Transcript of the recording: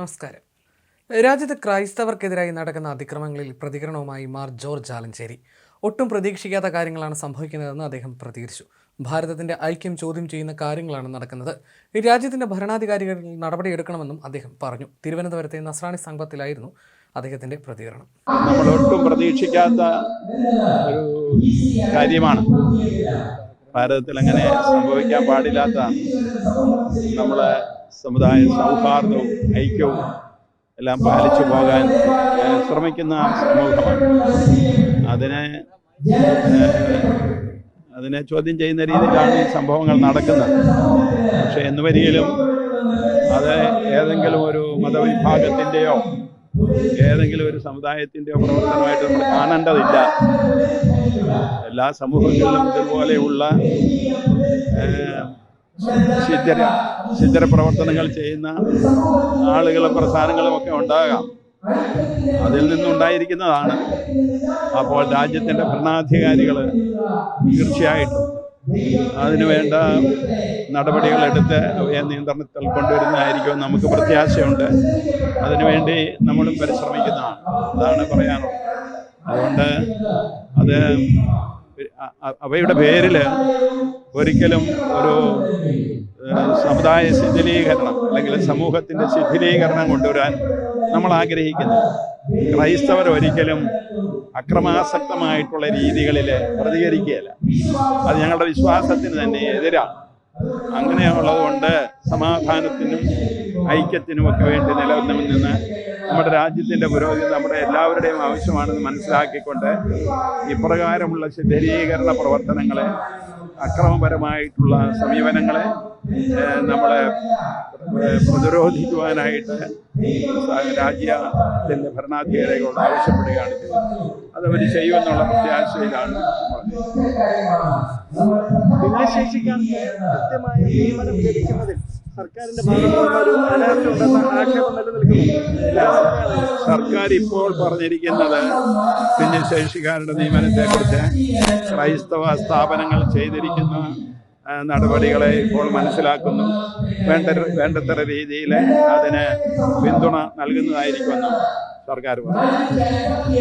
നമസ്കാരം. രാജ്യത്ത് ക്രൈസ്തവർക്കെതിരായി നടക്കുന്ന അതിക്രമങ്ങളിൽ പ്രതികരണവുമായി മാർ ജോർജ് ആലഞ്ചേരി. ഒട്ടും പ്രതീക്ഷിക്കാത്ത കാര്യങ്ങളാണ് സംഭവിക്കുന്നതെന്ന് അദ്ദേഹം പ്രതികരിച്ചു. ഭാരതത്തിന്റെ ഐക്യം ചോദ്യം ചെയ്യുന്ന കാര്യങ്ങളാണ് നടക്കുന്നത്. രാജ്യത്തിന്റെ ഭരണാധികാരികൾ നടപടിയെടുക്കണമെന്നും അദ്ദേഹം പറഞ്ഞു. തിരുവനന്തപുരത്തെ നസ്രാണി സംഘത്തിലായിരുന്നു അദ്ദേഹത്തിന്റെ പ്രതികരണം. നമ്മൾ ഒട്ടും പ്രതീക്ഷിക്കാത്ത ഒരു കാര്യമാണ്. ഭാരതത്തിൽ അങ്ങനെ സംഭവിക്കാൻ പാടില്ലാത്തതാണ് നമ്മളെ സമുദായ സൗഹാർദ്ദവും ഐക്യവും എല്ലാം പാലിച്ചു പോകാൻ ശ്രമിക്കുന്ന സമൂഹമാണ്. അതിനെ അതിനെ ചോദ്യം ചെയ്യുന്ന രീതിയിലാണ് ഈ സംഭവങ്ങൾ നടക്കുന്നത്. പക്ഷെ എന്നുവരികിലും അത് ഏതെങ്കിലും ഒരു മതവിഭാഗത്തിന്റെയോ ഏതെങ്കിലും ഒരു സമുദായത്തിന്റെയോ പ്രവർത്തനമായിട്ട് നമ്മൾ കാണേണ്ടതില്ല. എല്ലാ സമൂഹങ്ങളിലും ഇതുപോലെയുള്ള ശിദ്ധര ശിദ്ധര പ്രവർത്തനങ്ങൾ ചെയ്യുന്ന ആളുകളും പ്രസ്ഥാനങ്ങളും ഒക്കെ ഉണ്ടാകാം. അതിൽ നിന്നുണ്ടായിരിക്കുന്നതാണ് അപ്പോൾ രാജ്യത്തിന്റെ ഭരണാധികാരികൾ തീർച്ചയായിട്ടും അതിനുവേണ്ട നടപടികളെടുത്ത് അവയെ നിയന്ത്രണത്തിൽ കൊണ്ടുവരുന്നതായിരിക്കും നമുക്ക് പ്രത്യാശയുണ്ട്. അതിനുവേണ്ടി നമ്മളും പരിശ്രമിക്കുന്നതാണ്. അതാണ് പറയാനുള്ളത്. അതുകൊണ്ട് അത് അവയുടെ പേരിൽ ഒരിക്കലും ഒരു സമുദായ ശിഥിലീകരണം അല്ലെങ്കിൽ സമൂഹത്തിന്റെ ശിഥിലീകരണം കൊണ്ടുവരാൻ നമ്മൾ ആഗ്രഹിക്കുന്നു. ക്രൈസ്തവർ ഒരിക്കലും അക്രമാസക്തമായിട്ടുള്ള രീതികളിൽ പ്രതികരിക്കുകയില്ല. അത് ഞങ്ങളുടെ വിശ്വാസത്തിന് തന്നെ എതിരാണ്. അങ്ങനെയുള്ളതുകൊണ്ട് സമാധാനത്തിനും ഐക്യത്തിനും ഒക്കെ വേണ്ടി നിലനിന്ന് നമ്മുടെ രാജ്യത്തിന്റെ പുരോഗതി നമ്മുടെ എല്ലാവരുടെയും ആവശ്യമാണെന്ന് മനസ്സിലാക്കിക്കൊണ്ട് ഇപ്രകാരമുള്ള ശുദ്ധീകരണ പ്രവർത്തനങ്ങളെ അക്രമപരമായിട്ടുള്ള സമീപനങ്ങളെ നമ്മളെ പ്രതിരോധിക്കുവാനായിട്ട് രാജ്യത്തിന്റെ ഭരണാധികാരികളോട് ആവശ്യപ്പെടുകയാണ് അതവർ ചെയ്യുമെന്നുള്ള പ്രത്യാശയിലാണ് നമ്മൾ ഭിന്നശേഷിക്കാർക്ക് കൃത്യമായ നിയമനം ലഭിക്കുന്നതിൽ സർക്കാരിന്റെ സർക്കാർ ഇപ്പോൾ പറഞ്ഞിരിക്കുന്നത് ഭിന്നശേഷിക്കാരുടെ നിയമനത്തെക്കുറിച്ച് ക്രൈസ്തവ സ്ഥാപനങ്ങൾ ചെയ്തിരിക്കുന്ന നടപടികളെ ഇപ്പോൾ മനസ്സിലാക്കുന്നു. വേണ്ട വേണ്ടത്ര രീതിയിൽ അതിന് പിന്തുണ നൽകുന്നതായിരിക്കുമെന്ന് സർക്കാർ പറഞ്ഞു.